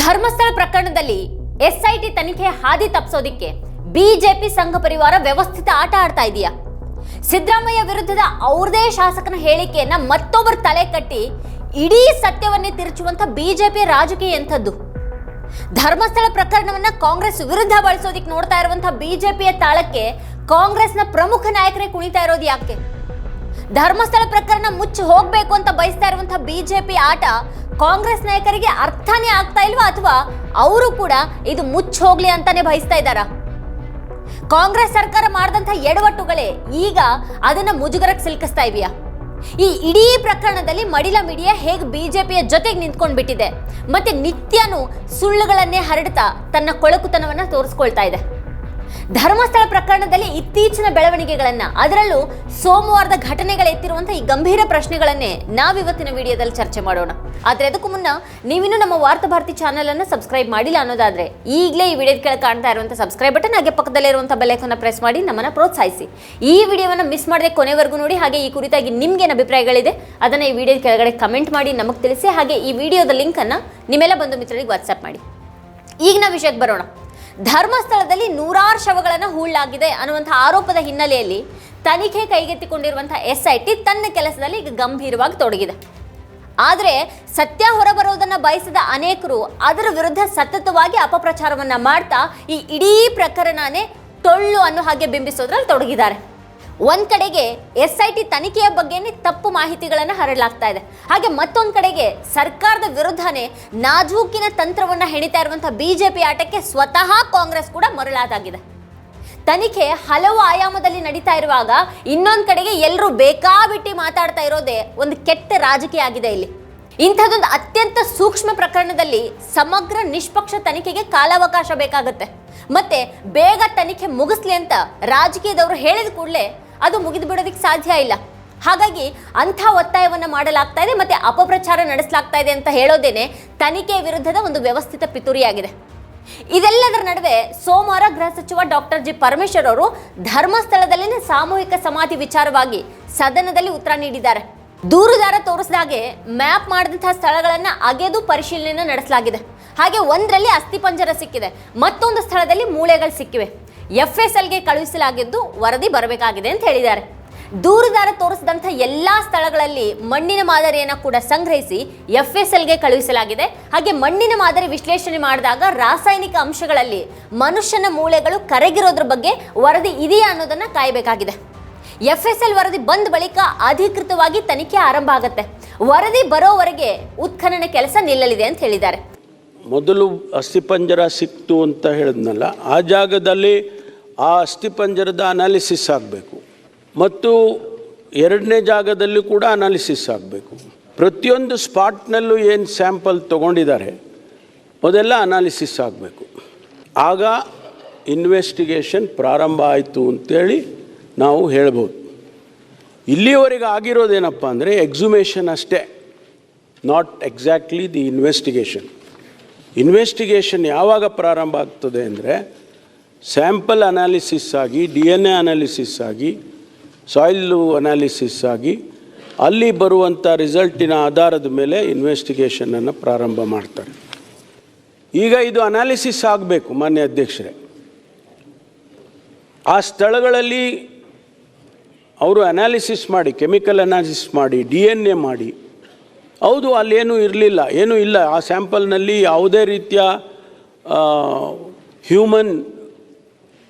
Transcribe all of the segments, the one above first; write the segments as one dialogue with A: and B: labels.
A: ಧರ್ಮಸ್ಥಳ ಪ್ರಕರಣದಲ್ಲಿ ಎಸ್ಐಟಿ ತನಿಖೆ ಹಾದಿ ತಪ್ಪಿಸೋದಿಕ್ಕೆ ಬಿಜೆಪಿ ಸಂಘ ಪರಿವಾರ ವ್ಯವಸ್ಥಿತ ಆಟ ಆಡ್ತಾ ಇದೆಯಾ? ಸಿದ್ದರಾಮಯ್ಯ ವಿರುದ್ಧದ ಅವ್ರದೇ ಶಾಸಕನ ಹೇಳಿಕೆಯನ್ನ ಮತ್ತೊಬ್ಬರು ತಲೆ ಕಟ್ಟಿ ಇಡೀ ಸತ್ಯವನ್ನೇ ತಿರುಚುವಂತ ಬಿಜೆಪಿ ರಾಜಕೀಯ ಎಂಥದ್ದು? ಧರ್ಮಸ್ಥಳ ಪ್ರಕರಣವನ್ನ ಕಾಂಗ್ರೆಸ್ ವಿರುದ್ಧ ಬಳಸೋದಿಕ್ ನೋಡ್ತಾ ಇರುವಂತಹ ಬಿಜೆಪಿಯ ತಾಳಕ್ಕೆ ಕಾಂಗ್ರೆಸ್ನ ಪ್ರಮುಖ ನಾಯಕರೇ ಕುಣಿತಾ ಇರೋದು ಯಾಕೆ? ಧರ್ಮಸ್ಥಳ ಪ್ರಕರಣ ಮುಚ್ಚಿ ಹೋಗ್ಬೇಕು ಅಂತ ಬಯಸ್ತಾ ಇರುವಂತಹ ಬಿಜೆಪಿ ಆಟ ಕಾಂಗ್ರೆಸ್ ನಾಯಕರಿಗೆ ಅರ್ಥನೇ ಆಗ್ತಾ ಇಲ್ವಾ ಅಥವಾ ಅವರು ಕೂಡ ಇದು ಮುಚ್ಚಿ ಹೋಗ್ಲಿ ಅಂತಾನೆ ಬಯಸ್ತಾ ಇದ್ದಾರಾ? ಕಾಂಗ್ರೆಸ್ ಸರ್ಕಾರ ಮಾಡಿದಂಥ ಎಡವಟ್ಟುಗಳೇ ಈಗ ಅದನ್ನ ಮುಜುಗರಕ್ಕೆ ಸಿಲುಕಿಸ್ತಾ ಇದೆಯಾ ಈ ಇಡೀ ಪ್ರಕರಣದಲ್ಲಿ ಮಡಿಲ ಮೀಡಿಯಾ ಹೇಗೆ ಬಿಜೆಪಿಯ ಜೊತೆಗೆ ನಿಂತ್ಕೊಂಡು ಬಿಟ್ಟಿದೆ ಮತ್ತೆ ನಿತ್ಯನೂ ಸುಳ್ಳುಗಳನ್ನೇ ಹರಡ್ತಾ ತನ್ನ ಕೊಳಕುತನವನ್ನ ತೋರಿಸ್ಕೊಳ್ತಾ ಇದೆ. ಧರ್ಮಸ್ಥಳ ಪ್ರಕರಣದಲ್ಲಿ ಇತ್ತೀಚಿನ ಬೆಳವಣಿಗೆಗಳನ್ನ. ಅದರಲ್ಲೂ ಸೋಮವಾರದ ಘಟನೆಗಳು ಎತ್ತಿರುವಂತಹ ಈ ಗಂಭೀರ ಪ್ರಶ್ನೆಗಳನ್ನೇ ನಾವಿವತ್ತಿನ ವಿಡಿಯೋದಲ್ಲಿ ಚರ್ಚೆ ಮಾಡೋಣ. ಆದ್ರೆ ಅದಕ್ಕೂ ಮುನ್ನ ನೀವಿನ್ನೂ ನಮ್ಮ ವಾರ್ತಾ ಭಾರತಿ ಚಾನೆಲ್ ಅನ್ನು ಸಬ್ಸ್ಕ್ರೈಬ್ ಮಾಡಿಲ್ಲ ಅನ್ನೋದಾದ್ರೆ ಈಗಲೇ ಈ ವಿಡಿಯೋದ ಕೆಳಗೆ ಕಾಣ್ತಾ ಇರುವಂತಹ ಸಬ್ಸ್ಕ್ರೈಬ್ ಬಟನ್, ಹಾಗೆ ಪಕ್ಕದಲ್ಲಿರುವಂತಹ ಬೆಲ್ಲೈಕನ್ನ ಪ್ರೆಸ್ ಮಾಡಿ ನಮ್ಮನ್ನ ಪ್ರೋತ್ಸಾಹಿಸಿ. ಈ ವಿಡಿಯೋವನ್ನು ಮಿಸ್ ಮಾಡದೆ ಕೊನೆವರೆಗೂ ನೋಡಿ, ಹಾಗೆ ಈ ಕುರಿತಾಗಿ ನಿಮ್ಗೇನು ಅಭಿಪ್ರಾಯಗಳಿದೆ ಅದನ್ನ ಈ ವಿಡಿಯೋದ ಕೆಳಗಡೆ ಕಮೆಂಟ್ ಮಾಡಿ, ನಮಗೆ ತಿಳಿಸಿ, ಹಾಗೆ ಈ ವಿಡಿಯೋದ ಲಿಂಕ್ ಅನ್ನ ನಿಮ್ಮೆಲ್ಲ ಬಂಧು ಮಿತ್ರರಿಗೆ ವಾಟ್ಸಪ್ ಮಾಡಿ ಈಗಿನ ವಿಷಯಕ್ಕೆ ಬರೋಣ. ಧರ್ಮಸ್ಥಳದಲ್ಲಿ ನೂರಾರು ಶವಗಳನ್ನು ಹೂಳಾಗಿದೆ ಅನ್ನುವಂಥ ಆರೋಪದ ಹಿನ್ನೆಲೆಯಲ್ಲಿ ತನಿಖೆ ಕೈಗೆತ್ತಿಕೊಂಡಿರುವಂಥ ಎಸ್ ಐ ಟಿ ತನ್ನ ಕೆಲಸದಲ್ಲಿ ಈಗ ಗಂಭೀರವಾಗಿ ತೊಡಗಿದೆ. ಆದರೆ ಸತ್ಯ ಹೊರಬರೋದನ್ನು ಬಯಸಿದ ಅನೇಕರು ಅದರ ವಿರುದ್ಧ ಸತತವಾಗಿ ಅಪಪ್ರಚಾರವನ್ನು ಮಾಡ್ತಾ ಈ ಇಡೀ ಪ್ರಕರಣನೇ ತೊಳ್ಳು ಅನ್ನೋ ಹಾಗೆ ಬಿಂಬಿಸೋದ್ರಲ್ಲಿ ತೊಡಗಿದ್ದಾರೆ. ಒಂದ್ ಕಡೆಗೆ ಎಸ್ ಐ ಟಿ ತನಿಖೆಯ ಬಗ್ಗೆನೇ ತಪ್ಪು ಮಾಹಿತಿಗಳನ್ನು ಹರಡಲಾಗ್ತಾ ಇದೆ. ಹಾಗೆ ಮತ್ತೊಂದು ಕಡೆಗೆ ಸರ್ಕಾರದ ವಿರುದ್ಧನೇ ನಾಜೂಕಿನ ತಂತ್ರವನ್ನ ಹೆಣಿತಾ ಇರುವಂತಹ ಬಿಜೆಪಿ ಆಟಕ್ಕೆ ಸ್ವತಃ ಕಾಂಗ್ರೆಸ್ ಕೂಡ ಮರಳಾದಾಗಿದೆ. ತನಿಖೆ ಹಲವು ಆಯಾಮದಲ್ಲಿ ನಡೀತಾ ಇರುವಾಗ ಇನ್ನೊಂದು ಕಡೆಗೆ ಎಲ್ಲರೂ ಬೇಕಾಬಿಟ್ಟಿ ಮಾತಾಡ್ತಾ ಇರೋದೇ ಒಂದು ಕೆಟ್ಟ ರಾಜಕೀಯ ಆಗಿದೆ ಇಲ್ಲಿ. ಇಂಥದ್ದೊಂದು ಅತ್ಯಂತ ಸೂಕ್ಷ್ಮ ಪ್ರಕರಣದಲ್ಲಿ ಸಮಗ್ರ ನಿಷ್ಪಕ್ಷ ತನಿಖೆಗೆ ಕಾಲಾವಕಾಶ ಬೇಕಾಗುತ್ತೆ. ಮತ್ತೆ ಬೇಗ ತನಿಖೆ ಮುಗಿಸ್ಲಿ ಅಂತ ರಾಜಕೀಯದವರು ಹೇಳಿದ ಕೂಡಲೇ ಅದು ಮುಗಿದು ಬಿಡೋದಕ್ಕೆ ಸಾಧ್ಯ ಇಲ್ಲ. ಹಾಗಾಗಿ ಅಂಥ ಒತ್ತಾಯವನ್ನು ಮಾಡಲಾಗ್ತಾ ಇದೆ ಮತ್ತು ಅಪಪ್ರಚಾರ ನಡೆಸಲಾಗ್ತಾ ಇದೆ ಅಂತ ಹೇಳೋದೇನೆ ತನಿಖೆ ವಿರುದ್ಧದ ಒಂದು ವ್ಯವಸ್ಥಿತ ಪಿತೂರಿಯಾಗಿದೆ. ಇದೆಲ್ಲದರ ನಡುವೆ ಸೋಮವಾರ ಗೃಹ ಸಚಿವ ಡಾಕ್ಟರ್ ಜಿ ಪರಮೇಶ್ವರ್ ಅವರು ಧರ್ಮಸ್ಥಳದಲ್ಲಿನ ಸಾಮೂಹಿಕ ಸಮಾಧಿ ವಿಚಾರವಾಗಿ ಸದನದಲ್ಲಿ ಉತ್ತರ ನೀಡಿದ್ದಾರೆ. ದೂರುದಾರ ತೋರಿಸಿದಾಗೆ ಮ್ಯಾಪ್ ಮಾಡಿದಂತಹ ಸ್ಥಳಗಳನ್ನು ಅಗೆದು ಪರಿಶೀಲನೆ ನಡೆಸಲಾಗಿದೆ. ಹಾಗೆ ಒಂದರಲ್ಲಿ ಅಸ್ಥಿಪಂಜರ ಸಿಕ್ಕಿದೆ, ಮತ್ತೊಂದು ಸ್ಥಳದಲ್ಲಿ ಮೂಳೆಗಳು ಸಿಕ್ಕಿವೆ. ಎಫ್ ಎಸ್ ಎಲ್ಗೆ ಕಳುಹಿಸಲಾಗಿದ್ದು ವರದಿ ಬರಬೇಕಾಗಿದೆ ಅಂತ ಹೇಳಿದ್ದಾರೆ. ದೂರುದಾರ ತೋರಿಸಿದಂಥ ಎಲ್ಲ ಸ್ಥಳಗಳಲ್ಲಿ ಮಣ್ಣಿನ ಮಾದರಿಯನ್ನು ಕೂಡ ಸಂಗ್ರಹಿಸಿ ಎಫ್ ಎಸ್ ಎಲ್ಗೆ ಕಳುಹಿಸಲಾಗಿದೆ. ಹಾಗೆ ಮಣ್ಣಿನ ಮಾದರಿ ವಿಶ್ಲೇಷಣೆ ಮಾಡಿದಾಗ ರಾಸಾಯನಿಕ ಅಂಶಗಳಲ್ಲಿ ಮನುಷ್ಯನ ಮೂಳೆಗಳು ಕರಗಿರೋದ್ರ ಬಗ್ಗೆ ವರದಿ ಇದೆಯಾ ಅನ್ನೋದನ್ನು ಕಾಯಬೇಕಾಗಿದೆ. ಎಫ್ ಎಸ್ ಎಲ್ ವರದಿ ಬಂದ ಬಳಿಕ ಅಧಿಕೃತವಾಗಿ ತನಿಖೆ ಆರಂಭ ಆಗುತ್ತೆ. ವರದಿ ಬರೋವರೆಗೆ ಉತ್ಖನನ ಕೆಲಸ ನಿಲ್ಲಲಿದೆ ಅಂತ ಹೇಳಿದ್ದಾರೆ.
B: ಮೊದಲು ಅಸ್ಥಿಪಂಜರ ಸಿಕ್ತು ಅಂತ ಹೇಳಿದ್ನಲ್ಲ, ಆ ಜಾಗದಲ್ಲಿ ಆ ಅಸ್ಥಿಪಂಜರದ ಅನಾಲಿಸಿಸ್ ಆಗಬೇಕು. ಮತ್ತು ಎರಡನೇ ಜಾಗದಲ್ಲಿ ಕೂಡ ಅನಾಲಿಸಿಸ್ ಆಗಬೇಕು. ಪ್ರತಿಯೊಂದು ಸ್ಪಾಟ್ನಲ್ಲೂ ಏನು ಸ್ಯಾಂಪಲ್ ತೊಗೊಂಡಿದ್ದಾರೆ, ಅದೆಲ್ಲ ಅನಾಲಿಸಿಸ್ ಆಗಬೇಕು. ಆಗ ಇನ್ವೆಸ್ಟಿಗೇಷನ್ ಪ್ರಾರಂಭ ಆಯಿತು ಅಂತೇಳಿ ನಾವು ಹೇಳ್ಬೋದು. ಇಲ್ಲಿಯವರೆಗೆ ಆಗಿರೋದೇನಪ್ಪ ಅಂದರೆ ಎಕ್ಸುಮೇಷನ್ ಅಷ್ಟೇ, not exactly the investigation. Investigation ಯಾವಾಗ ಪ್ರಾರಂಭ ಆಗ್ತದೆ ಅಂದರೆ ಸ್ಯಾಂಪಲ್ ಅನಾಲಿಸಿಸ್ ಆಗಿ, ಡಿ ಎನ್ ಎ ಅನಾಲಿಸಿಸ್ ಆಗಿ, ಸಾಯ್ಲು ಅನಾಲಿಸಿಸ್ ಆಗಿ, ಅಲ್ಲಿ ಬರುವಂಥ ರಿಸಲ್ಟಿನ ಆಧಾರದ ಮೇಲೆ ಇನ್ವೆಸ್ಟಿಗೇಷನನ್ನು ಪ್ರಾರಂಭ ಮಾಡ್ತಾರೆ. ಈಗ ಇದು ಅನಾಲಿಸಿಸ್ ಆಗಬೇಕು, ಮಾನ್ಯ ಅಧ್ಯಕ್ಷರೇ. ಆ ಸ್ಥಳಗಳಲ್ಲಿ ಅವರು ಅನಾಲಿಸಿಸ್ ಮಾಡಿ, ಕೆಮಿಕಲ್ ಅನಾಲಿಸಿಸ್ ಮಾಡಿ, ಡಿ ಎನ್ ಎ ಮಾಡಿ, ಹೌದು, ಅಲ್ಲೇನೂ ಇರಲಿಲ್ಲ, ಏನೂ ಇಲ್ಲ. ಆ ಸ್ಯಾಂಪಲ್ನಲ್ಲಿ ಯಾವುದೇ ರೀತಿಯ ಹ್ಯೂಮನ್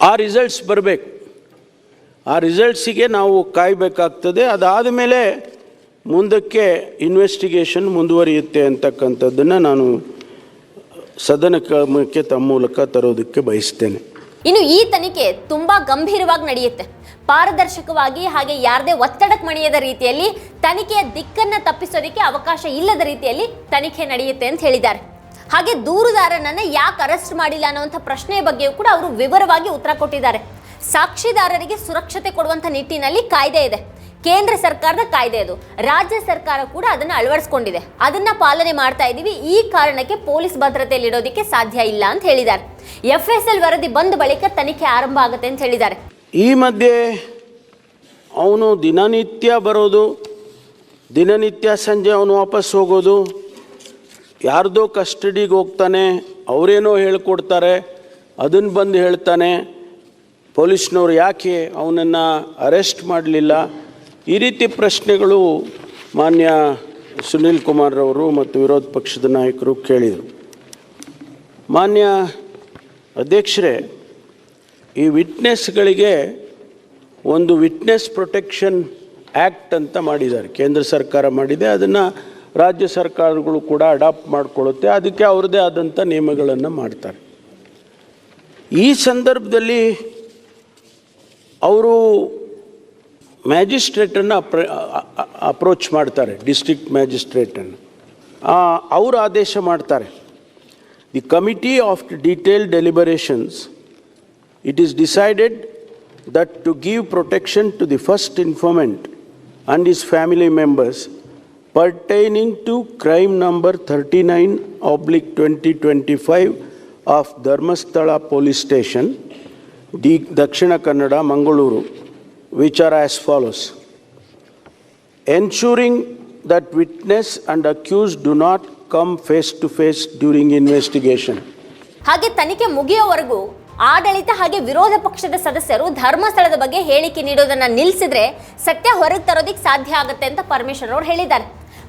B: ಆ ರಿಸಲ್ಟ್ಸ್ ಬರಬೇಕು. ಆ ರಿಸಲ್ಟ್ಸಿಗೆ ನಾವು ಕಾಯಬೇಕಾಗ್ತದೆ. ಅದಾದ ಮೇಲೆ ಮುಂದಕ್ಕೆ ಇನ್ವೆಸ್ಟಿಗೇಷನ್ ಮುಂದುವರಿಯುತ್ತೆ ಅಂತಕ್ಕಂಥದ್ದನ್ನು ನಾನು ಸದನಕ್ಕೆ ತಮ್ಮ ಮೂಲಕ ತರೋದಕ್ಕೆ ಬಯಸ್ತೇನೆ.
A: ಇನ್ನು ಈ ತನಿಖೆ ತುಂಬಾ ಗಂಭೀರವಾಗಿ ನಡೆಯುತ್ತೆ. ಪಾರದರ್ಶಕವಾಗಿ ಹಾಗೆ ಯಾರದೇ ಒತ್ತಡಕ್ಕೆ ಮಣಿಯದ ರೀತಿಯಲ್ಲಿ ತನಿಖೆಯ ದಿಕ್ಕನ್ನು ತಪ್ಪಿಸೋದಕ್ಕೆ ಅವಕಾಶ ಇಲ್ಲದ ರೀತಿಯಲ್ಲಿ ತನಿಖೆ ನಡೆಯುತ್ತೆ ಅಂತ ಹೇಳಿದ್ದಾರೆ. ಹಾಗೆ ದೂರುದಾರನನ್ನ ಯಾಕೆ ಅರೆಸ್ಟ್ ಮಾಡಿಲ್ಲ ಅನ್ನುವಂಥ ಪ್ರಶ್ನೆಯ ಬಗ್ಗೆಯೂ ಕೂಡ ಅವರು ವಿವರವಾಗಿ ಉತ್ತರ ಕೊಟ್ಟಿದ್ದಾರೆ. ಸಾಕ್ಷಿದಾರರಿಗೆ ಸುರಕ್ಷತೆ ಕೊಡುವಂಥ ನಿಟ್ಟಿನಲ್ಲಿ ಕಾಯ್ದೆ ಇದೆ. ಕೇಂದ್ರ ಸರ್ಕಾರದ ಕಾಯ್ದೆ ಅದು. ರಾಜ್ಯ ಸರ್ಕಾರ ಕೂಡ ಅದನ್ನು ಅಳವಡಿಸ್ಕೊಂಡಿದೆ. ಅದನ್ನ ಪಾಲನೆ ಮಾಡ್ತಾ ಇದ್ದೀವಿ. ಈ ಕಾರಣಕ್ಕೆ ಪೊಲೀಸ್ ಭದ್ರತೆಯಲ್ಲಿ ಇಡೋದಕ್ಕೆ ಸಾಧ್ಯ ಇಲ್ಲ ಅಂತ ಹೇಳಿದ್ದಾರೆ. ಎಫ್ ಎಸ್ ಎಲ್ ವರದಿ ಬಂದ ಬಳಿಕ ತನಿಖೆ ಆರಂಭ ಆಗುತ್ತೆ ಅಂತ ಹೇಳಿದ್ದಾರೆ.
B: ಈ ಮಧ್ಯೆ ಅವನು ದಿನನಿತ್ಯ ಬರೋದು, ದಿನನಿತ್ಯ ಸಂಜೆ ಅವನು ವಾಪಸ್ ಹೋಗೋದು ಯಾರ್ದೋ ಕಸ್ಟಡಿಗೆ ಹೋಗ್ತಾನೆ, ಅವರೇನೋ ಹೇಳ್ಕೊಡ್ತಾರೆ ಅದನ್ನು ಬಂದು ಹೇಳ್ತಾನೆ, ಪೊಲೀಸ್ನವ್ರು ಯಾಕೆ ಅವನನ್ನು ಅರೆಸ್ಟ್ ಮಾಡಲಿಲ್ಲ? ಈ ರೀತಿ ಪ್ರಶ್ನೆಗಳು ಮಾನ್ಯ ಸುನೀಲ್ ಕುಮಾರ್ರವರು ಮತ್ತು ವಿರೋಧ ಪಕ್ಷದ ನಾಯಕರು ಕೇಳಿದರು. ಮಾನ್ಯ ಅಧ್ಯಕ್ಷರೇ, ಈ ವಿಟ್ನೆಸ್ಗಳಿಗೆ ಒಂದು ವಿಟ್ನೆಸ್ ಪ್ರೊಟೆಕ್ಷನ್ ಆ್ಯಕ್ಟ್ ಅಂತ ಮಾಡಿದ್ದಾರೆ. ಕೇಂದ್ರ ಸರ್ಕಾರ ಮಾಡಿದೆ, ಅದನ್ನು ರಾಜ್ಯ ಸರ್ಕಾರಗಳು ಕೂಡ ಅಡಾಪ್ಟ್ ಮಾಡಿಕೊಳ್ಳುತ್ತೆ. ಅದಕ್ಕೆ ಅವ್ರದ್ದೇ ಆದಂಥ ನಿಯಮಗಳನ್ನು ಮಾಡ್ತಾರೆ. ಈ ಸಂದರ್ಭದಲ್ಲಿ ಅವರು ಮ್ಯಾಜಿಸ್ಟ್ರೇಟನ್ನು ಅಪ್ರ ಅಪ್ರೋಚ್ ಮಾಡ್ತಾರೆ, ಡಿಸ್ಟ್ರಿಕ್ಟ್ ಮ್ಯಾಜಿಸ್ಟ್ರೇಟನ್ನು. ಅವರು ಆದೇಶ ಮಾಡ್ತಾರೆ. The committee of detail deliberations it is decided that to give protection to the first informant and his family members pertaining to crime number 39 oblique 2025 of Dharmasthala Police Station, D. Dakshina Kannada, Mangaluru, which are as follows. Ensuring that witness and accused do not come face to face during investigation.
A: ಹಾಗೆ ತನಿಖೆ ಮುಗಿಯೋವರೆಗೂ ಆಡಳಿತ ಹಾಗೆ ವಿರೋಧ ಪಕ್ಷದ ಸದಸ್ಯರು ಧರ್ಮಸ್ಥಳದ ಬಗ್ಗೆ ಹೇಳಿಕೆ ನೀಡೋದನ್ನ ನಿಲ್ಲಿಸಿದ್ರೆ ಸತ್ಯ ಹೊರಗೆ ತರೋದಿಕ್ ಸಾಧ್ಯ ಆಗುತ್ತೆ ಅಂತ ಪರಮೇಶ್ವರ್ ಅವರು ಹೇಳಿದ್ದಾರೆ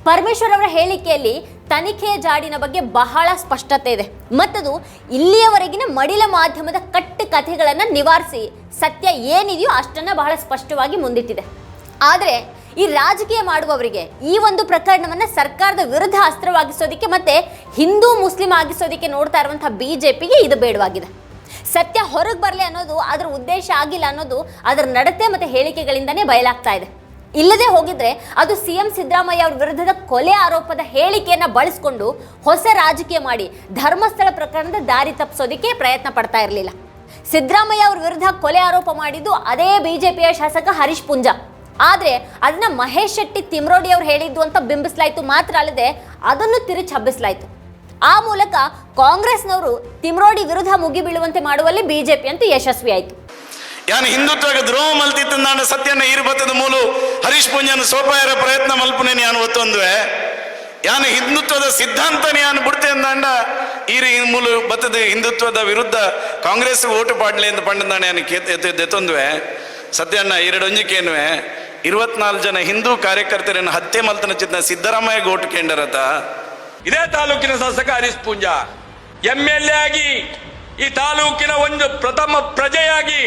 A: ಪರಮೇಶ್ವರ್ ಅವರ ಹೇಳಿಕೆಯಲ್ಲಿ ತನಿಖೆಯ ಜಾಡಿನ ಬಗ್ಗೆ ಬಹಳ ಸ್ಪಷ್ಟತೆ ಇದೆ. ಮತ್ತದು, ಇಲ್ಲಿಯವರೆಗಿನ ಮಡಿಲ ಮಾಧ್ಯಮದ ಕಟ್ಟು ಕಥೆಗಳನ್ನು ನಿವಾರಿಸಿ ಸತ್ಯ ಏನಿದೆಯೋ ಅಷ್ಟನ್ನು ಬಹಳ ಸ್ಪಷ್ಟವಾಗಿ ಮುಂದಿಟ್ಟಿದೆ. ಆದರೆ, ಈ ರಾಜಕೀಯ ಮಾಡುವವರಿಗೆ ಈ ಒಂದು ಪ್ರಕರಣವನ್ನು ಸರ್ಕಾರದ ವಿರುದ್ಧ ಅಸ್ತ್ರವಾಗಿಸೋದಕ್ಕೆ ಮತ್ತೆ ಹಿಂದೂ ಮುಸ್ಲಿಂ ಆಗಿಸೋದಕ್ಕೆ ನೋಡ್ತಾ ಇರುವಂತಹ ಬಿಜೆಪಿಗೆ ಇದು ಬೇಡವಾಗಿದೆ. ಸತ್ಯ ಹೊರಗೆ ಬರಲಿ ಅನ್ನೋದು, ಅದರ ಉದ್ದೇಶ ಆಗಿಲ್ಲ ಅನ್ನೋದು, ಅದರ ನಡತೆ ಮತ್ತು ಹೇಳಿಕೆಗಳಿಂದನೇ ಬಯಲಾಗ್ತಾ ಇದೆ. ಇಲ್ಲದೆ ಹೋಗಿದ್ರೆ ಅದು ಸಿ ಎಂ ಸಿದ್ದರಾಮಯ್ಯ ಅವ್ರ ವಿರುದ್ಧದ ಕೊಲೆ ಆರೋಪದ ಹೇಳಿಕೆಯನ್ನ ಬಳಸ್ಕೊಂಡು ಹೊಸ ರಾಜಕೀಯ ಮಾಡಿ ಧರ್ಮಸ್ಥಳ ಪ್ರಕರಣದ ದಾರಿ ತಪ್ಪಿಸೋದಕ್ಕೆ ಪ್ರಯತ್ನ ಪಡ್ತಾ ಇರಲಿಲ್ಲ. ಸಿದ್ದರಾಮಯ್ಯ ಅವ್ರ ವಿರುದ್ಧ ಕೊಲೆ ಆರೋಪ ಮಾಡಿದ್ದು ಅದೇ ಬಿಜೆಪಿಯ ಶಾಸಕ ಹರೀಶ್ ಪುಂಜ. ಆದರೆ ಅದನ್ನ ಮಹೇಶ್ ಶೆಟ್ಟಿ ತಿಮ್ರೋಡಿ ಅವ್ರು ಹೇಳಿದ್ದು ಅಂತ ಬಿಂಬಿಸ್ಲಾಯ್ತು ಮಾತ್ರ ಅಲ್ಲದೆ ಅದನ್ನು ತಿರುಚಿ ಹಬ್ಬಿಸ್ಲಾಯ್ತು. ಆ ಮೂಲಕ ಕಾಂಗ್ರೆಸ್ನವರು ತಿಮ್ರೋಡಿ ವಿರುದ್ಧ ಮುಗಿಬೀಳುವಂತೆ ಮಾಡುವಲ್ಲಿ ಬಿಜೆಪಿ ಅಂತೂ ಯಶಸ್ವಿ ಆಯಿತು
C: ಯಾನು ಹಿಂದುತ್ವಕ್ಕೆ ದ್ರೋಹ ಮಲ್ತಿತ್ತಂದಾಂಡ ಸತ್ಯನ ಈರ್ಬತ್ತದ ಮೂಲು ಹರೀಶ್ ಪುಂಜನ ಸೋಪಾಯರ ಪ್ರಯತ್ನ ಮಲ್ಪನೆ ಯಾನು ಒತ್ತೊಂದುವೆ ಯಾನು ಹಿಂದುತ್ವದ ಸಿದ್ಧಾಂತನ ಯಾನು ಬಿಡ್ತೆ ಅಂದಾಂಡ ಈರಿ ಮೂಲು ಬತ್ತದ ಹಿಂದುತ್ವದ ವಿರುದ್ಧ ಕಾಂಗ್ರೆಸ್ ಓಟು ಪಾಡ್ಲಿ ಅಂತ ಪಂಡದಾಣ ಯಾನು ಎತ್ತೊಂದುವೆ? ಸತ್ಯಣ್ಣ ಎರಡೊಂಜಿಕೇನುವೆ ಇರುವತ್ನಾಲ್ಕು ಜನ ಹಿಂದೂ ಕಾರ್ಯಕರ್ತರನ್ನು ಹತ್ಯೆ ಮಲ್ತನ ಚಿತ್ತ ಸಿದ್ದರಾಮಯ್ಯ ಓಟು ಕೇಂದ್ರತ
D: ಇದೇ ತಾಲೂಕಿನ ಶಾಸಕ Harish Poonja. M L A ಆಗಿ ಈ ತಾಲೂಕಿನ ಒಂದು ಪ್ರಥಮ ಪ್ರಜೆಯಾಗಿ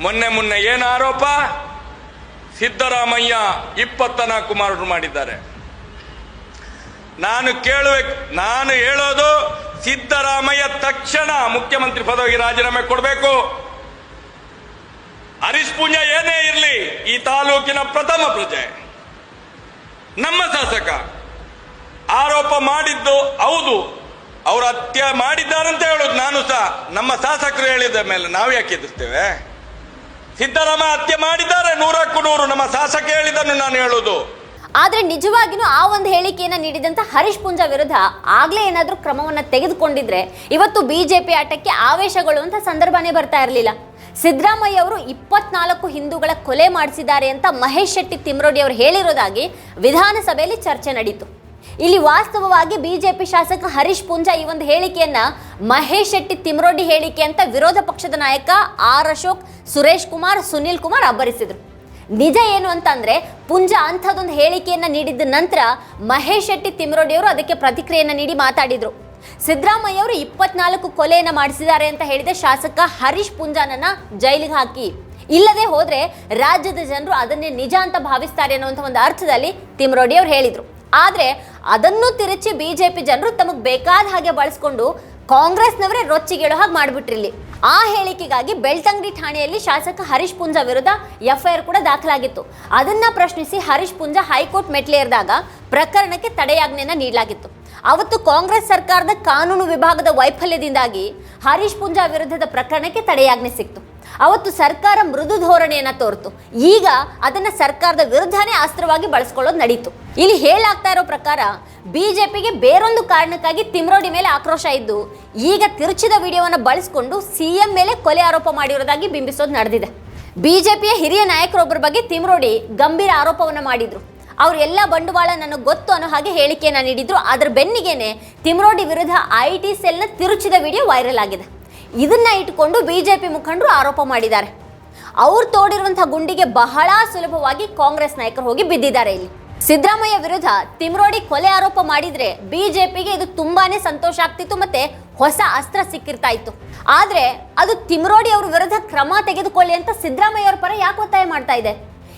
D: ಮೊನ್ನೆ ಮೊನ್ನೆ ಏನು ಆರೋಪ? ಸಿದ್ದರಾಮಯ್ಯ ಇಪ್ಪತ್ತ ನಾಲ್ಕು ಮಾರು ಮಾಡಿದ್ದಾರೆ. ನಾನು ಕೇಳುವೆ, ನಾನು ಹೇಳೋದು ಸಿದ್ದರಾಮಯ್ಯ ತಕ್ಷಣ ಮುಖ್ಯಮಂತ್ರಿ ಪದವಿಗೆ ರಾಜೀನಾಮೆ ಕೊಡಬೇಕು. ಹರೀಶ್ ಏನೇ ಇರಲಿ, ಈ ತಾಲೂಕಿನ ಪ್ರಥಮ ಪ್ರಜೆ. ನಮ್ಮ ಶಾಸಕ ಆರೋಪ ಮಾಡಿದ್ದು ಹೌದು, ಅವರು ಹತ್ಯೆ ಅಂತ ಹೇಳೋದು ನಾನು ಸಹ. ನಮ್ಮ ಶಾಸಕರು ಹೇಳಿದ ಮೇಲೆ ನಾವು ಯಾಕೆ ಎದುರ್ತೇವೆ? ಸಿದ್ದರಾಮಯ್ಯ ಹತ್ಯೆ ಮಾಡಿದ್ದಾರೆ. ನೂರಕ್ಕೂ ನೂರು. ನಮ್ಮ ಶಾಸಕ ಹೇಳಿದನ್ನು ನಾನು ಹೇಳೋದು
A: ಆದ್ರೆ ನಿಜವಾಗಿನೂ ಆ ಒಂದು ಹೇಳಿಕೆಯನ್ನ ನೀಡಿದಂತ ಹರೀಶ್ ಪುಂಜಾ ವಿರುದ್ಧ ಆಗ್ಲೇ ಏನಾದ್ರೂ ಕ್ರಮವನ್ನ ತೆಗೆದುಕೊಂಡಿದ್ರೆ ಇವತ್ತು ಬಿಜೆಪಿ ಆಟಕ್ಕೆ ಆವೇಶಗೊಳ್ಳುವಂತ ಸಂದರ್ಭನೇ ಬರ್ತಾ ಇರಲಿಲ್ಲ. ಸಿದ್ದರಾಮಯ್ಯ ಅವರು ಇಪ್ಪತ್ನಾಲ್ಕು ಹಿಂದೂಗಳ ಕೊಲೆ ಮಾಡಿಸಿದ್ದಾರೆ ಅಂತ ಮಹೇಶ್ ಶೆಟ್ಟಿ ತಿಮ್ರೋಡಿ ಅವರು ಹೇಳಿರೋದಾಗಿ ವಿಧಾನಸಭೆಯಲ್ಲಿ ಚರ್ಚೆ ನಡೀತು. ಇಲ್ಲಿ ವಾಸ್ತವವಾಗಿ ಬಿಜೆಪಿ ಶಾಸಕ ಹರೀಶ್ ಪುಂಜಾ ಈ ಒಂದು ಹೇಳಿಕೆಯನ್ನ ಮಹೇಶ್ ಶೆಟ್ಟಿ ತಿಮ್ರೋಡಿ ಹೇಳಿಕೆ ಅಂತ ವಿರೋಧ ಪಕ್ಷದ ನಾಯಕ ಆರ್ ಅಶೋಕ್, ಸುರೇಶ್ ಕುಮಾರ್, ಸುನಿಲ್ ಕುಮಾರ್ ಅಬ್ಬರಿಸಿದ್ರು. ನಿಜ ಏನು ಅಂತಂದ್ರೆ ಪುಂಜ ಅಂಥದ್ದೊಂದು ಹೇಳಿಕೆಯನ್ನ ನೀಡಿದ ನಂತರ ಮಹೇಶ್ ಶೆಟ್ಟಿ ತಿಮ್ರೋಡಿ ಅವರು ಅದಕ್ಕೆ ಪ್ರತಿಕ್ರಿಯೆಯನ್ನು ನೀಡಿ ಮಾತಾಡಿದ್ರು. ಸಿದ್ದರಾಮಯ್ಯ ಅವರು ಇಪ್ಪತ್ನಾಲ್ಕು ಕೊಲೆಯನ್ನ ಮಾಡಿಸಿದ್ದಾರೆ ಅಂತ ಹೇಳಿದ ಶಾಸಕ ಹರೀಶ್ ಪುಂಜಾನನ್ನ ಜೈಲಿಗೆ ಹಾಕಿ. ಇಲ್ಲದೆ ಹೋದ್ರೆ ರಾಜ್ಯದ ಜನರು ಅದನ್ನೇ ನಿಜ ಅಂತ ಭಾವಿಸ್ತಾರೆ ಅನ್ನುವಂಥ ಒಂದು ಅರ್ಥದಲ್ಲಿ ತಿಮ್ರೋಡಿ ಅವರು ಹೇಳಿದ್ರು. ಆದ್ರೆ ಅದನ್ನು ತಿರುಚಿ ಬಿ ಜೆ ಪಿ ಜನರು ತಮಗೆ ಬೇಕಾದ ಹಾಗೆ ಬಳಸ್ಕೊಂಡು ಕಾಂಗ್ರೆಸ್ನವರೇ ರೊಚ್ಚಿಗೇಳೋ ಹಾಗೆ ಮಾಡಿಬಿಟ್ರಿಲ್ಲಿ. ಆ ಹೇಳಿಕೆಗಾಗಿ ಬೆಳ್ತಂಗಡಿ ಠಾಣೆಯಲ್ಲಿ ಶಾಸಕ ಹರೀಶ್ ಪುಂಜಾ ವಿರುದ್ಧ ಎಫ್ಐಆರ್ ಕೂಡ ದಾಖಲಾಗಿತ್ತು. ಅದನ್ನು ಪ್ರಶ್ನಿಸಿ ಹರೀಶ್ ಪುಂಜಾ ಹೈಕೋರ್ಟ್ ಮೆಟ್ಲೇರಿದಾಗ ಪ್ರಕರಣಕ್ಕೆ ತಡೆಯಾಜ್ಞೆಯನ್ನು ನೀಡಲಾಗಿತ್ತು. ಅವತ್ತು ಕಾಂಗ್ರೆಸ್ ಸರ್ಕಾರದ ಕಾನೂನು ವಿಭಾಗದ ವೈಫಲ್ಯದಿಂದಾಗಿ ಹರೀಶ್ ಪುಂಜಾ ವಿರುದ್ಧದ ಪ್ರಕರಣಕ್ಕೆ ತಡೆಯಾಜ್ಞೆ ಸಿಕ್ತು. ಅವತ್ತು ಸರ್ಕಾರ ಮೃದು ಧೋರಣೆಯನ್ನು ತೋರ್ತು. ಈಗ ಅದನ್ನ ಸರ್ಕಾರದ ವಿರುದ್ಧನೇ ಅಸ್ತ್ರವಾಗಿ ಬಳಸ್ಕೊಳ್ಳೋದು ನಡೀತು. ಇಲ್ಲಿ ಹೇಳಾಗ್ತಾ ಇರೋ ಪ್ರಕಾರ ಬಿಜೆಪಿಗೆ ಬೇರೊಂದು ಕಾರಣಕ್ಕಾಗಿ ತಿಮ್ರೋಡಿ ಮೇಲೆ ಆಕ್ರೋಶ ಇದ್ದು, ಈಗ ತಿರುಚಿದ ವಿಡಿಯೋವನ್ನ ಬಳಸಿಕೊಂಡು ಸಿಎಂ ಮೇಲೆ ಕೊಲೆ ಆರೋಪ ಮಾಡಿರೋದಾಗಿ ಬಿಂಬಿಸೋದು ನಡೆದಿದೆ. ಬಿಜೆಪಿಯ ಹಿರಿಯ ನಾಯಕರೊಬ್ಬರ ಬಗ್ಗೆ ತಿಮ್ರೋಡಿ ಗಂಭೀರ ಆರೋಪವನ್ನು ಮಾಡಿದ್ರು. ಅವ್ರ ಎಲ್ಲ ಬಂಡವಾಳ ನನಗೆ ಗೊತ್ತು ಅನ್ನೋ ಹಾಗೆ ಹೇಳಿಕೆಯನ್ನು ನೀಡಿದ್ರು. ಅದರ ಬೆನ್ನಿಗೆನೆ ತಿಮ್ರೋಡಿ ವಿರುದ್ಧ ಐ ಟಿ ಸೆಲ್ನ ತಿರುಚಿದ ವಿಡಿಯೋ ವೈರಲ್ ಆಗಿದೆ. ಇದನ್ನ ಇಟ್ಕೊಂಡು ಬಿಜೆಪಿ ಮುಖಂಡರು ಆರೋಪ ಮಾಡಿದ್ದಾರೆ. ಅವ್ರು ತೋಡಿರುವಂತಹ ಗುಂಡಿಗೆ ಬಹಳ ಸುಲಭವಾಗಿ ಕಾಂಗ್ರೆಸ್ ನಾಯಕರು ಹೋಗಿ ಬಿದ್ದಿದ್ದಾರೆ ಇಲ್ಲಿ. ಸಿದ್ದರಾಮಯ್ಯ ವಿರುದ್ಧ ತಿಮ್ರೋಡಿ ಕೊಲೆ ಆರೋಪ ಮಾಡಿದ್ರೆ ಬಿಜೆಪಿಗೆ ಇದು ತುಂಬಾನೇ ಸಂತೋಷ ಆಗ್ತಿತ್ತು ಮತ್ತೆ ಹೊಸ ಅಸ್ತ್ರ ಸಿಕ್ಕಿರ್ತಾ ಇತ್ತು. ಆದ್ರೆ ಅದು ತಿಮ್ರೋಡಿ ಅವ್ರ ವಿರುದ್ಧ ಕ್ರಮ ತೆಗೆದುಕೊಳ್ಳಿ ಅಂತ ಸಿದ್ದರಾಮಯ್ಯ ಅವ್ರ ಪರ ಯಾಕೆ ಒತ್ತಾಯ ಮಾಡ್ತಾ ಇದೆ?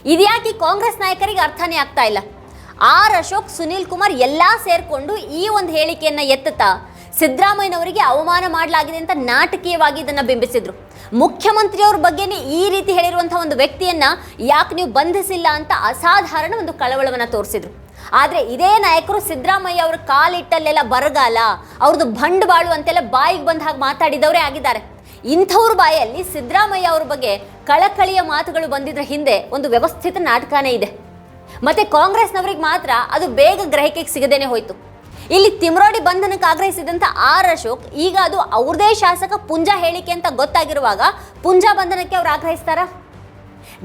A: ಇದ್ಯಾಕೆ ಕಾಂಗ್ರೆಸ್ ನಾಯಕರಿಗೆ ಅರ್ಥನೇ ಆಗ್ತಾ ಇಲ್ಲ? ಆರ್ ಅಶೋಕ್, ಸುನೀಲ್ ಕುಮಾರ್ ಎಲ್ಲಾ ಸೇರ್ಕೊಂಡು ಈ ಒಂದು ಹೇಳಿಕೆಯನ್ನ ಎತ್ತುತ್ತಾ ಸಿದ್ದರಾಮಯ್ಯನವರಿಗೆ ಅವಮಾನ ಮಾಡಲಾಗಿದೆ ಅಂತ ನಾಟಕೀಯವಾಗಿ ಇದನ್ನು ಬಿಂಬಿಸಿದ್ರು. ಮುಖ್ಯಮಂತ್ರಿಯವ್ರ ಬಗ್ಗೆನೇ ಈ ರೀತಿ ಹೇಳಿರುವಂಥ ಒಂದು ವ್ಯಕ್ತಿಯನ್ನ ಯಾಕೆ ನೀವು ಬಂಧಿಸಿಲ್ಲ ಅಂತ ಅಸಾಧಾರಣ ಒಂದು ಕಳವಳವನ್ನು ತೋರಿಸಿದ್ರು. ಆದರೆ ಇದೇ ನಾಯಕರು ಸಿದ್ದರಾಮಯ್ಯ ಅವರು ಕಾಲಿಟ್ಟಲ್ಲೆಲ್ಲ ಬರಗಾಲ ಅವ್ರದ್ದು ಬಂಡವಾಳು ಅಂತೆಲ್ಲ ಬಾಯಿಗೆ ಬಂದ ಹಾಗೆ ಮಾತಾಡಿದವರೇ ಆಗಿದ್ದಾರೆ. ಇಂಥವ್ರ ಬಾಯಲ್ಲಿ ಸಿದ್ದರಾಮಯ್ಯ ಅವ್ರ ಬಗ್ಗೆ ಕಳಕಳಿಯ ಮಾತುಗಳು ಬಂದಿದ್ರ ಹಿಂದೆ ಒಂದು ವ್ಯವಸ್ಥಿತ ನಾಟಕನೇ ಇದೆ. ಮತ್ತೆ ಕಾಂಗ್ರೆಸ್ನವರಿಗೆ ಮಾತ್ರ ಅದು ಬೇಗ ಗ್ರಹಿಕೆಗೆ ಸಿಗದೇನೆ ಹೋಯ್ತು. ಇಲ್ಲಿ ತಿಮ್ರೋಡಿ ಬಂಧನಕ್ಕೆ ಆಗ್ರಹಿಸಿದಂಥ ಆರ್ ಅಶೋಕ್, ಈಗ ಅದು ಅವ್ರದೇ ಶಾಸಕ ಪುಂಜಾ ಹೇಳಿಕೆ ಅಂತ ಗೊತ್ತಾಗಿರುವಾಗ ಪುಂಜಾ ಬಂಧನಕ್ಕೆ ಅವ್ರು ಆಗ್ರಹಿಸ್ತಾರಾ?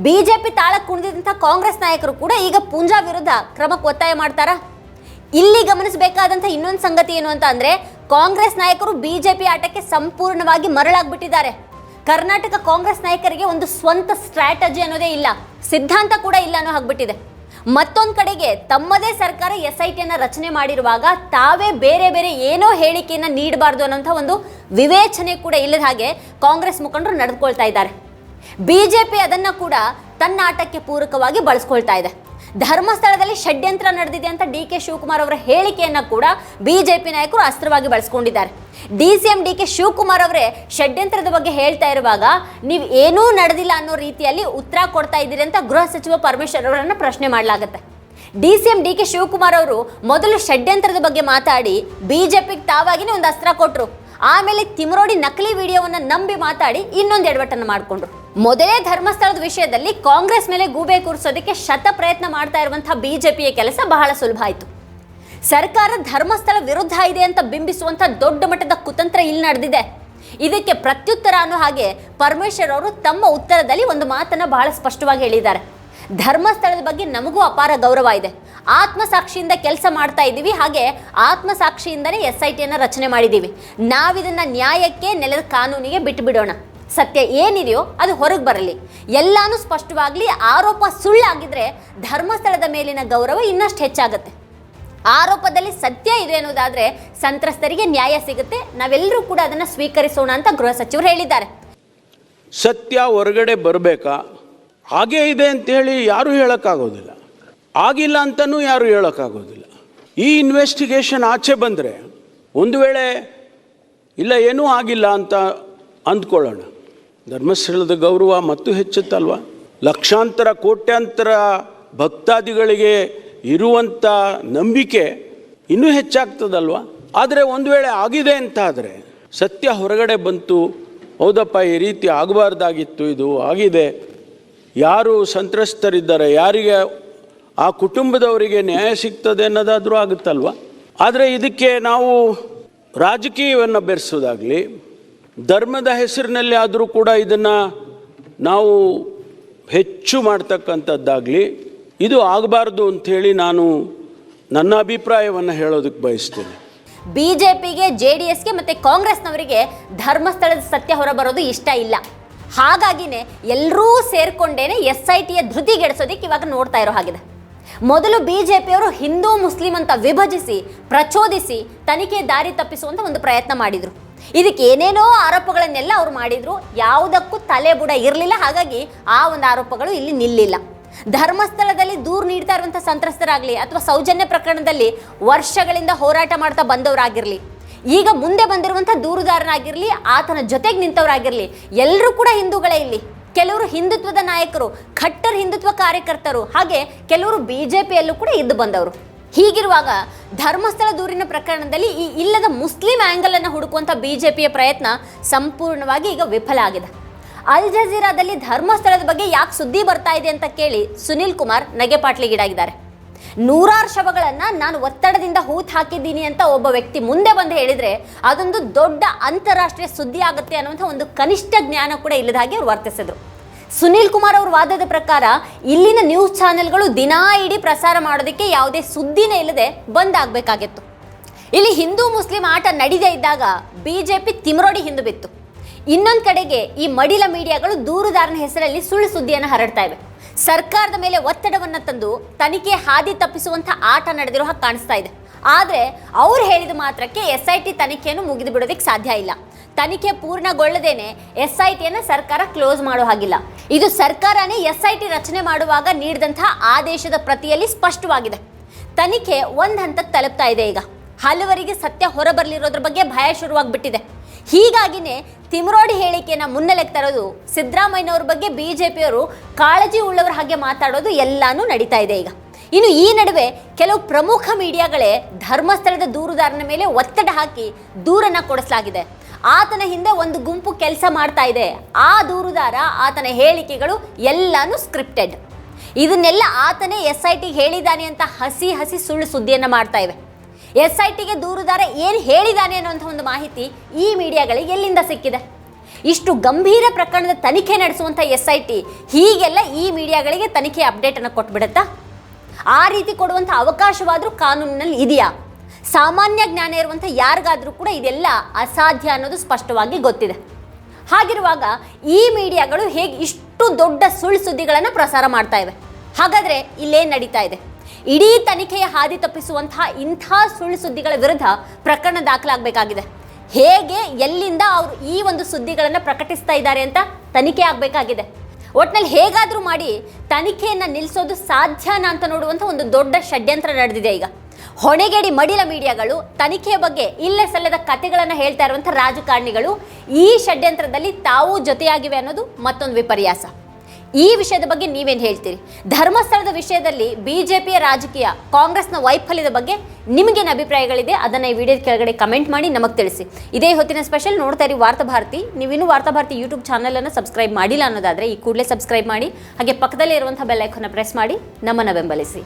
A: ಬಿಜೆಪಿ ತಾಳಕ್ಕೆ ಕುಣಿದಂಥ ಕಾಂಗ್ರೆಸ್ ನಾಯಕರು ಕೂಡ ಈಗ ಪುಂಜಾ ವಿರುದ್ಧ ಕ್ರಮಕ್ಕೆ ಒತ್ತಾಯ ಮಾಡ್ತಾರಾ? ಇಲ್ಲಿ ಗಮನಿಸಬೇಕಾದಂಥ ಇನ್ನೊಂದು ಸಂಗತಿ ಏನು ಅಂತ ಅಂದರೆ ಕಾಂಗ್ರೆಸ್ ನಾಯಕರು ಬಿಜೆಪಿ ಆಟಕ್ಕೆ ಸಂಪೂರ್ಣವಾಗಿ ಮರಳಾಗ್ಬಿಟ್ಟಿದ್ದಾರೆ. ಕರ್ನಾಟಕ ಕಾಂಗ್ರೆಸ್ ನಾಯಕರಿಗೆ ಒಂದು ಸ್ವಂತ ಸ್ಟ್ರಾಟಜಿ ಅನ್ನೋದೇ ಇಲ್ಲ. ಸಿದ್ಧಾಂತ ಕೂಡ ಇಲ್ಲ ಅನ್ನೋ ಹಾಗ್ಬಿಟ್ಟಿದೆ. ಮತ್ತೊಂದು ಕಡೆಗೆ ತಮ್ಮದೇ ಸರ್ಕಾರ ಎಸ್ ಐ ಟಿಯನ್ನು ರಚನೆ ಮಾಡಿರುವಾಗ ತಾವೇ ಬೇರೆ ಬೇರೆ ಏನೋ ಹೇಳಿಕೆಯನ್ನು ನೀಡಬಾರ್ದು ಅನ್ನೋಂಥ ಒಂದು ವಿವೇಚನೆ ಕೂಡ ಇಲ್ಲದ ಹಾಗೆ ಕಾಂಗ್ರೆಸ್ ಮುಖಂಡರು ನಡೆದುಕೊಳ್ತಾ ಇದ್ದಾರೆ. ಬಿ ಜೆ ಪಿ ಅದನ್ನು ಕೂಡ ತನ್ನ ಆಟಕ್ಕೆ ಪೂರಕವಾಗಿ ಬಳಸ್ಕೊಳ್ತಾ ಇದೆ. ಧರ್ಮಸ್ಥಳದಲ್ಲಿ ಷಡ್ಯಂತ್ರ ನಡೆದಿದೆ ಅಂತ ಡಿ ಕೆ ಶಿವಕುಮಾರ್ ಅವರ ಹೇಳಿಕೆಯನ್ನು ಕೂಡ ಬಿಜೆಪಿ ನಾಯಕರು ಅಸ್ತ್ರವಾಗಿ ಬಳಸ್ಕೊಂಡಿದ್ದಾರೆ. D C M D K Shivakumar ಅವರೇ ಷಡ್ಯಂತ್ರದ ಬಗ್ಗೆ ಹೇಳ್ತಾ ಇರುವಾಗ, ನೀವು ಏನೂ ನಡೆದಿಲ್ಲ ಅನ್ನೋ ರೀತಿಯಲ್ಲಿ ಉತ್ತರ ಕೊಡ್ತಾ ಇದ್ದೀರಿ ಅಂತ ಗೃಹ ಸಚಿವ ಪರಮೇಶ್ವರ್ ಅವರನ್ನು ಪ್ರಶ್ನೆ ಮಾಡಲಾಗುತ್ತೆ. D C M D K Shivakumar ಅವರು ಮೊದಲು ಷಡ್ಯಂತ್ರದ ಬಗ್ಗೆ ಮಾತಾಡಿ ಬಿಜೆಪಿಗೆ ತಾವಾಗಿನೇ ಒಂದು ಅಸ್ತ್ರ ಕೊಟ್ಟರು ಆಮೇಲೆ ತಿಮರೋಡಿ ನಕಲಿ ವಿಡಿಯೋವನ್ನು ನಂಬಿ ಮಾತಾಡಿ ಇನ್ನೊಂದು ಎಡವಟ್ಟನ್ನು ಮಾಡಿಕೊಂಡ್ರು. ಮೊದಲೇ ಧರ್ಮಸ್ಥಳದ ವಿಷಯದಲ್ಲಿ ಕಾಂಗ್ರೆಸ್ ಮೇಲೆ ಗೂಬೆ ಕೂರಿಸೋದಕ್ಕೆ ಶತ ಪ್ರಯತ್ನ ಮಾಡ್ತಾ ಇರುವಂತಹ ಬಿಜೆಪಿಯ ಕೆಲಸ ಬಹಳ ಸುಲಭ ಆಯಿತು. ಸರ್ಕಾರ ಧರ್ಮಸ್ಥಳ ವಿರುದ್ಧ ಇದೆ ಅಂತ ಬಿಂಬಿಸುವಂತ ದೊಡ್ಡ ಮಟ್ಟದ ಕುತಂತ್ರ ಇಲ್ಲಿ ನಡೆದಿದೆ. ಇದಕ್ಕೆ ಪ್ರತ್ಯುತ್ತರ ಅನ್ನೋ ಹಾಗೆ ಪರಮೇಶ್ವರ್ ಅವರು ತಮ್ಮ ಉತ್ತರದಲ್ಲಿ ಒಂದು ಮಾತನ್ನ ಬಹಳ ಸ್ಪಷ್ಟವಾಗಿ ಹೇಳಿದ್ದಾರೆ. ಧರ್ಮಸ್ಥಳದ ಬಗ್ಗೆ ನಮಗೂ ಅಪಾರ ಗೌರವ ಇದೆ. ಆತ್ಮಸಾಕ್ಷಿಯಿಂದ ಕೆಲಸ ಮಾಡ್ತಾ ಇದ್ದೀವಿ. ಹಾಗೆ ಆತ್ಮಸಾಕ್ಷಿಯಿಂದಲೇ ಎಸ್ ಐ ಟಿಯನ್ನು ರಚನೆ ಮಾಡಿದ್ದೀವಿ. ನಾವಿದನ್ನು ನ್ಯಾಯಕ್ಕೆ ನೆಲದ ಕಾನೂನಿಗೆ ಬಿಟ್ಟು ಬಿಡೋಣ ಸತ್ಯ ಏನಿದೆಯೋ ಅದು ಹೊರಗೆ ಬರಲಿ. ಎಲ್ಲಾನು ಸ್ಪಷ್ಟವಾಗಲಿ, ಆರೋಪ ಸುಳ್ಳಾಗಿದ್ರೆ ಧರ್ಮಸ್ಥಳದ ಮೇಲಿನ ಗೌರವ ಇನ್ನಷ್ಟು ಹೆಚ್ಚಾಗುತ್ತೆ. ಆರೋಪದಲ್ಲಿ ಸತ್ಯ ಇದೆ ಅನ್ನೋದಾದ್ರೆ ಸಂತ್ರಸ್ತರಿಗೆ ನ್ಯಾಯ ಸಿಗುತ್ತೆ. ನಾವೆಲ್ಲರೂ ಕೂಡ ಅದನ್ನ ಸ್ವೀಕರಿಸೋಣ ಅಂತ ಗೃಹ ಸಚಿವರು ಹೇಳಿದ್ದಾರೆ.
B: ಸತ್ಯ ಹೊರಗಡೆ ಬರಬೇಕಾ? ಹಾಗೇ ಇದೆ ಅಂತ ಹೇಳಿ ಯಾರೂ ಹೇಳೋಕ್ಕಾಗೋದಿಲ್ಲ. ಆಗಿಲ್ಲ ಅಂತಲೂ ಯಾರೂ ಹೇಳೋಕ್ಕಾಗೋದಿಲ್ಲ. ಈ ಇನ್ವೆಸ್ಟಿಗೇಷನ್ ಆಚೆ ಬಂದರೆ ಒಂದು ವೇಳೆ ಇಲ್ಲ ಏನೂ ಆಗಿಲ್ಲ ಅಂತ ಅಂದ್ಕೊಳ್ಳೋಣ. ಧರ್ಮಸ್ಥಳದ ಗೌರವ ಮತ್ತು ಹೆಚ್ಚುತ್ತಲ್ವ? ಲಕ್ಷಾಂತರ, ಕೋಟ್ಯಾಂತರ ಭಕ್ತಾದಿಗಳಿಗೆ ಇರುವಂಥ ನಂಬಿಕೆ ಇನ್ನೂ ಹೆಚ್ಚಾಗ್ತದಲ್ವ? ಆದರೆ ಒಂದು ವೇಳೆ ಆಗಿದೆ ಅಂತ ಆದರೆ ಸತ್ಯ ಹೊರಗಡೆ ಬಂತು, ಹೌದಪ್ಪ, ಈ ರೀತಿ ಆಗಬಾರ್ದಾಗಿತ್ತು, ಇದು ಆಗಿದೆ. ಯಾರು ಸಂತ್ರಸ್ತರಿದ್ದಾರೆ, ಯಾರಿಗೆ ಆ ಕುಟುಂಬದವರಿಗೆ ನ್ಯಾಯ ಸಿಗ್ತದೆ ಅನ್ನೋದಾದರೂ ಆಗುತ್ತಲ್ವ? ಆದರೆ ಇದಕ್ಕೆ ನಾವು ರಾಜಕೀಯವನ್ನು ಬೆರೆಸೋದಾಗಲಿ, ಧರ್ಮದ ಹೆಸರಿನಲ್ಲಿ ಆದರೂ ಕೂಡ ಇದನ್ನು ನಾವು ಹೆಚ್ಚು ಮಾಡ್ತಕ್ಕಂಥದ್ದಾಗಲಿ ಇದು ಆಗಬಾರ್ದು ಅಂಥೇಳಿ ನಾನು ನನ್ನ ಅಭಿಪ್ರಾಯವನ್ನು ಹೇಳೋದಕ್ಕೆ ಬಯಸ್ತೇನೆ.
A: ಬಿಜೆಪಿಗೆ ಜೆ ಡಿ ಎಸ್ಗೆ ಮತ್ತು ಕಾಂಗ್ರೆಸ್ನವರಿಗೆ ಧರ್ಮಸ್ಥಳದ ಸತ್ಯ ಹೊರಬರೋದು ಇಷ್ಟ ಇಲ್ಲ. ಹಾಗಾಗಿನೇ ಎಲ್ಲರೂ ಸೇರ್ಕೊಂಡೇನೆ ಎಸ್ ಐ ಟಿಯ ಧೃತಿಗೆಡಿಸೋದಕ್ಕೆ ಇವಾಗ ನೋಡ್ತಾ ಇರೋ ಹಾಗಿದೆ. ಮೊದಲು ಬಿ ಜೆ ಪಿಯವರು ಹಿಂದೂ ಮುಸ್ಲಿಂ ಅಂತ ವಿಭಜಿಸಿ, ಪ್ರಚೋದಿಸಿ ತನಿಖೆ ದಾರಿ ತಪ್ಪಿಸುವಂತ ಒಂದು ಪ್ರಯತ್ನ ಮಾಡಿದರು. ಇದಕ್ಕೆ ಏನೇನೋ ಆರೋಪಗಳನ್ನೆಲ್ಲ ಅವರು ಮಾಡಿದರು. ಯಾವುದಕ್ಕೂ ತಲೆ ಬುಡ ಇರಲಿಲ್ಲ. ಹಾಗಾಗಿ ಆ ಒಂದು ಆರೋಪಗಳು ಇಲ್ಲಿ ನಿಲ್ಲಿಲ್ಲ. ಧರ್ಮಸ್ಥಳದಲ್ಲಿ ದೂರು ನೀಡ್ತಾ ಇರುವಂಥ ಸಂತ್ರಸ್ತರಾಗಲಿ ಅಥವಾ ಸೌಜನ್ಯ ಪ್ರಕರಣದಲ್ಲಿ ವರ್ಷಗಳಿಂದ ಹೋರಾಟ ಮಾಡ್ತಾ ಬಂದವರಾಗಿರಲಿ, ಈಗ ಮುಂದೆ ಬಂದಿರುವಂಥ ದೂರುದಾರನಾಗಿರಲಿ, ಆತನ ಜೊತೆಗೆ ನಿಂತವರಾಗಿರಲಿ ಎಲ್ಲರೂ ಕೂಡ ಹಿಂದೂಗಳೇ ಇಲ್ಲಿ. ಕೆಲವರು ಹಿಂದುತ್ವದ ನಾಯಕರು, ಖಟ್ಟರ್ ಹಿಂದುತ್ವ ಕಾರ್ಯಕರ್ತರು, ಹಾಗೆ ಕೆಲವರು ಬಿ ಜೆ ಪಿಯಲ್ಲೂ ಕೂಡ ಇದ್ದು ಬಂದವರು. ಹೀಗಿರುವಾಗ ಧರ್ಮಸ್ಥಳ ದೂರಿನ ಪ್ರಕರಣದಲ್ಲಿ ಈ ಇಲ್ಲದ ಮುಸ್ಲಿಂ ಆ್ಯಂಗಲನ್ನು ಹುಡುಕುವಂಥ ಬಿ ಜೆ ಪ್ರಯತ್ನ ಸಂಪೂರ್ಣವಾಗಿ ಈಗ ವಿಫಲ ಆಗಿದೆ. ಅಲ್ ಜಜೀರಾದಲ್ಲಿ ಧರ್ಮಸ್ಥಳದ ಬಗ್ಗೆ ಯಾಕೆ ಸುದ್ದಿ ಬರ್ತಾ ಇದೆ ಅಂತ ಕೇಳಿ ಸುನಿಲ್ ಕುಮಾರ್ ನಗೆಪಾಟ್ಲಿಗೀಡಾಗಿದ್ದಾರೆ ನೂರಾರು ಶವಗಳನ್ನು ನಾನು ಒತ್ತಡದಿಂದ ಹೂತ್ ಹಾಕಿದ್ದೀನಿ ಅಂತ ಒಬ್ಬ ವ್ಯಕ್ತಿ ಮುಂದೆ ಬಂದು ಹೇಳಿದ್ರೆ ಅದೊಂದು ದೊಡ್ಡ ಅಂತಾರಾಷ್ಟ್ರೀಯ ಸುದ್ದಿ ಆಗುತ್ತೆ ಅನ್ನುವಂಥ ಒಂದು ಕನಿಷ್ಠ ಜ್ಞಾನ ಕೂಡ ಇಲ್ಲದ ಹಾಗೆ ಅವರು ವರ್ತಿಸಿದ್ರು. ಸುನೀಲ್ ಕುಮಾರ್ ಅವ್ರ ವಾದದ ಪ್ರಕಾರ ಇಲ್ಲಿನ ನ್ಯೂಸ್ ಚಾನೆಲ್ಗಳು ದಿನಾ ಇಡೀ ಪ್ರಸಾರ ಮಾಡೋದಕ್ಕೆ ಯಾವುದೇ ಸುದ್ದಿನೇ ಇಲ್ಲದೆ ಬಂದ್ ಆಗಬೇಕಾಗಿತ್ತು ಇಲ್ಲಿ ಹಿಂದೂ, ಮುಸ್ಲಿಂ ಆಟ ನಡೀದೇ ಇದ್ದಾಗ ಬಿಜೆಪಿ ತಿಮರೋಡಿ ಹಿಂದು ಬಿತ್ತು. ಇನ್ನೊಂದು ಕಡೆಗೆ ಈ ಮಡಿಲ ಮೀಡಿಯಾಗಳು ದೂರುದಾರನ ಹೆಸರಲ್ಲಿ ಸುಳ್ಳು ಸುದ್ದಿಯನ್ನು ಹರಡ್ತಾ ಇವೆ. ಸರ್ಕಾರದ ಮೇಲೆ ಒತ್ತಡವನ್ನು ತಂದು ತನಿಖೆ ಹಾದಿ ತಪ್ಪಿಸುವಂಥ ಆಟ ನಡೆದಿರೋ ಹಾಗೆ ಕಾಣಿಸ್ತಾ ಇದೆ. ಆದರೆ ಅವ್ರು ಹೇಳಿದ ಮಾತ್ರಕ್ಕೆ ಎಸ್ ಐ ಟಿ ತನಿಖೆಯನ್ನು ಮುಗಿದು ಬಿಡೋದಕ್ಕೆ ಸಾಧ್ಯ ಇಲ್ಲ. ತನಿಖೆ ಪೂರ್ಣಗೊಳ್ಳದೇನೆ ಎಸ್ ಐ ಟಿಯನ್ನು ಸರ್ಕಾರ ಕ್ಲೋಸ್ ಮಾಡೋ ಹಾಗಿಲ್ಲ. ಇದು ಸರ್ಕಾರನೇ ಎಸ್ ಐ ಟಿ ರಚನೆ ಮಾಡುವಾಗ ನೀಡಿದಂಥ ಆದೇಶದ ಪ್ರತಿಯಲ್ಲಿ ಸ್ಪಷ್ಟವಾಗಿದೆ. ತನಿಖೆ ಒಂದು ಹಂತಕ್ಕೆ ತಲುಪ್ತಾ ಇದೆ ಈಗ. ಹಲವರಿಗೆ ಸತ್ಯ ಹೊರಬರಲಿರೋದ್ರ ಬಗ್ಗೆ ಭಯ ಶುರುವಾಗ್ಬಿಟ್ಟಿದೆ. ಹೀಗಾಗಿನೇ ತಿಮರೋಡಿ ಹೇಳಿಕೆಯನ್ನ ಮುನ್ನೆಲೆಗೆ ತರೋದು ಸಿದ್ದರಾಮಯ್ಯನವ್ರ ಬಗ್ಗೆ ಬಿ ಜೆ ಪಿಯವರು ಕಾಳಜಿ ಉಳ್ಳವರ ಹಾಗೆ ಮಾತಾಡೋದು ಎಲ್ಲಾನು ನಡೀತಾ ಇದೆ ಈಗ. ಇನ್ನು ಈ ನಡುವೆ ಕೆಲವು ಪ್ರಮುಖ ಮೀಡಿಯಾಗಳೇ ಧರ್ಮಸ್ಥಳದ ದೂರುದಾರನ ಮೇಲೆ ಒತ್ತಡ ಹಾಕಿ ದೂರನ್ನ ಕೊಡಿಸಲಾಗಿದೆ. ಆತನ ಹಿಂದೆ ಒಂದು ಗುಂಪು ಕೆಲಸ ಮಾಡ್ತಾ ಇದೆ. ಆ ದೂರುದಾರ, ಆತನ ಹೇಳಿಕೆಗಳು ಎಲ್ಲಾನು ಸ್ಕ್ರಿಪ್ಟೆಡ್. ಇದನ್ನೆಲ್ಲ ಆತನೇ ಎಸ್ ಐ ಟಿಗೆ ಹೇಳಿದ್ದಾನೆ ಅಂತ ಹಸಿ ಹಸಿ ಸುಳ್ಳು ಸುದ್ದಿಯನ್ನು ಮಾಡ್ತಾ ಇವೆ. ಎಸ್ ಐ ಟಿಗೆ ದೂರುದಾರ ಏನು ಹೇಳಿದ್ದಾನೆ ಅನ್ನುವಂಥ ಒಂದು ಮಾಹಿತಿ ಈ ಮೀಡಿಯಾಗಳಿಗೆ ಎಲ್ಲಿಂದ ಸಿಕ್ಕಿದೆ? ಇಷ್ಟು ಗಂಭೀರ ಪ್ರಕರಣದ ತನಿಖೆ ನಡೆಸುವಂಥ ಎಸ್ ಐ ಟಿ ಹೀಗೆಲ್ಲ ಈ ಮೀಡಿಯಾಗಳಿಗೆ ತನಿಖೆ ಅಪ್ಡೇಟನ್ನು ಕೊಟ್ಬಿಡುತ್ತಾ? ಆ ರೀತಿ ಕೊಡುವಂಥ ಅವಕಾಶವಾದರೂ ಕಾನೂನಿನಲ್ಲಿ ಇದೆಯಾ? ಸಾಮಾನ್ಯ ಜ್ಞಾನ ಇರುವಂಥ ಯಾರಿಗಾದರೂ ಕೂಡ ಇದೆಲ್ಲ ಅಸಾಧ್ಯ ಅನ್ನೋದು ಸ್ಪಷ್ಟವಾಗಿ ಗೊತ್ತಿದೆ. ಹಾಗಿರುವಾಗ ಈ ಮೀಡಿಯಾಗಳು ಹೇಗೆ ಇಷ್ಟು ದೊಡ್ಡ ಸುಳ್ಳು ಸುದ್ದಿಗಳನ್ನು ಪ್ರಸಾರ ಮಾಡ್ತಾ ಇವೆ? ಹಾಗಾದರೆ ಇಲ್ಲೇನು ನಡೀತಾ ಇದೆ? ಇಡೀ ತನಿಖೆಯ ಹಾದಿ ತಪ್ಪಿಸುವಂತಹ ಇಂಥ ಸುಳ್ಳು ಸುದ್ದಿಗಳ ವಿರುದ್ಧ ಪ್ರಕರಣ ದಾಖಲಾಗಬೇಕಾಗಿದೆ. ಹೇಗೆ, ಎಲ್ಲಿಂದ ಅವರು ಈ ಒಂದು ಸುದ್ದಿಗಳನ್ನು ಪ್ರಕಟಿಸ್ತಾ ಇದ್ದಾರೆ ಅಂತ ತನಿಖೆ ಆಗಬೇಕಾಗಿದೆ. ಒಟ್ನಲ್ಲಿ ಹೇಗಾದರೂ ಮಾಡಿ ತನಿಖೆಯನ್ನು ನಿಲ್ಲಿಸೋದು ಸಾಧ್ಯನಾ ಅಂತ ನೋಡುವಂಥ ಒಂದು ದೊಡ್ಡ ಷಡ್ಯಂತ್ರ ನಡೆದಿದೆ ಈಗ. ಹೊಣೆಗೇಡಿ ಮಡಿಲ ಮೀಡಿಯಾಗಳು ತನಿಖೆಯ ಬಗ್ಗೆ ಇಲ್ಲೇ ಸಲ್ಲದ ಕಥೆಗಳನ್ನು ಹೇಳ್ತಾ ಇರುವಂಥ ರಾಜಕಾರಣಿಗಳು ಈ ಷಡ್ಯಂತ್ರದಲ್ಲಿ ತಾವು ಜೊತೆಯಾಗಿವೆ ಅನ್ನೋದು ಮತ್ತೊಂದು ವಿಪರ್ಯಾಸ. ಈ ವಿಷಯದ ಬಗ್ಗೆ ನೀವೇನು ಹೇಳ್ತೀರಿ? ಧರ್ಮಸ್ಥಳದ ವಿಷಯದಲ್ಲಿ ಬಿಜೆಪಿಯ ರಾಜಕೀಯ ಕಾಂಗ್ರೆಸ್ನ ವೈಫಲ್ಯದ ಬಗ್ಗೆ ನಿಮಗೇನು ಅಭಿಪ್ರಾಯಗಳಿದೆ? ಅದನ್ನು ಈ ವಿಡಿಯೋದ ಕೆಳಗಡೆ ಕಮೆಂಟ್ ಮಾಡಿ ನಮಗೆ ತಿಳಿಸಿ. ಇದೇ ಹೊತ್ತಿನ ಸ್ಪೆಷಲ್ ನೋಡ್ತಾ ಇರಿ ವಾರ್ತಾಭಾರತಿ ನೀವಿನ್ನೂ ವಾರ್ತಾಭಾರತಿ ಯೂಟ್ಯೂಬ್ ಚಾನಲನ್ನು ಸಬ್ಸ್ಕ್ರೈಬ್ ಮಾಡಿಲ್ಲ ಅನ್ನೋದಾದರೆ ಈ ಕೂಡಲೇ ಸಬ್ಸ್ಕ್ರೈಬ್ ಮಾಡಿ. ಹಾಗೆ ಪಕ್ಕದಲ್ಲಿ ಇರುವಂಥ ಬೆಲ್ಲೈಕನ್ನು ಪ್ರೆಸ್ ಮಾಡಿ ನಮ್ಮನ್ನು ಬೆಂಬಲಿಸಿ.